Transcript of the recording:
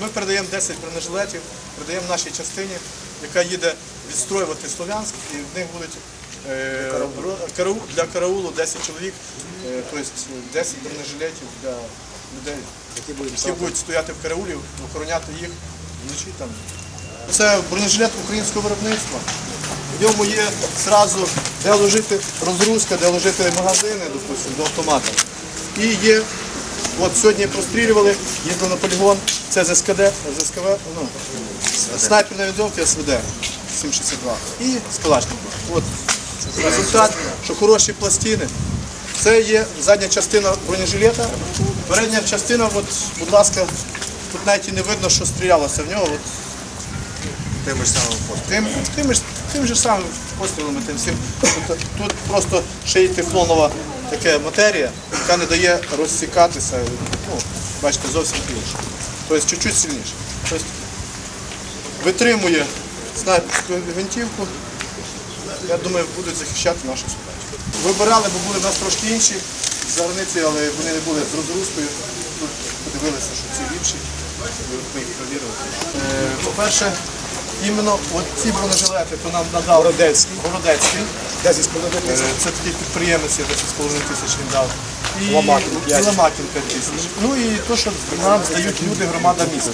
Ми передаємо 10 бронежилетів, передаємо нашій частині, яка їде відстроювати Слов'янськ, і в них будуть е, для караулу 10 чоловік, е, тобто 10 бронежилетів для людей, які будуть стояти в караулі, охороняти їх вночі там. Це бронежилет українського виробництва. В ньому є зразу, де ложити розгрузка, де ложити магазини, допустимо, до автомата. І є, от сьогодні прострілювали, їздили на полігон, це з СКД, з СКВ, ну, снайперна відділка СВД 762 і з Калашникова. От результат, що хороші пластини. Це є задня частина бронежилета, передня частина, от, будь ласка, тут навіть і не видно, що стрілялося в нього. От, Тими ж самими. Тим, тим, тим же самим пострілами, тим всім. Тут, тут просто ще й тефлонова така матерія, яка не дає розсікатися. Ну, бачите, зовсім інше. Тобто чуть-чуть сильніше. Тобто витримує снайперську гвинтівку. Я думаю, будуть захищати нашу ситуацію. Вибирали, бо були в нас трошки інші з але вони не були з розгрузкою. Тут подивилися, що ці ліпші. Ми їх перевірили. Е, По-перше, іменно от ці бронежилети, то нам надав Городецький. Городецький. 10 з половиною Е. Це такий підприємець, я 10,5 тисяч він дав. І. Ломакін 5 тисяч. Ну і то, що нам здають люди, громада міста.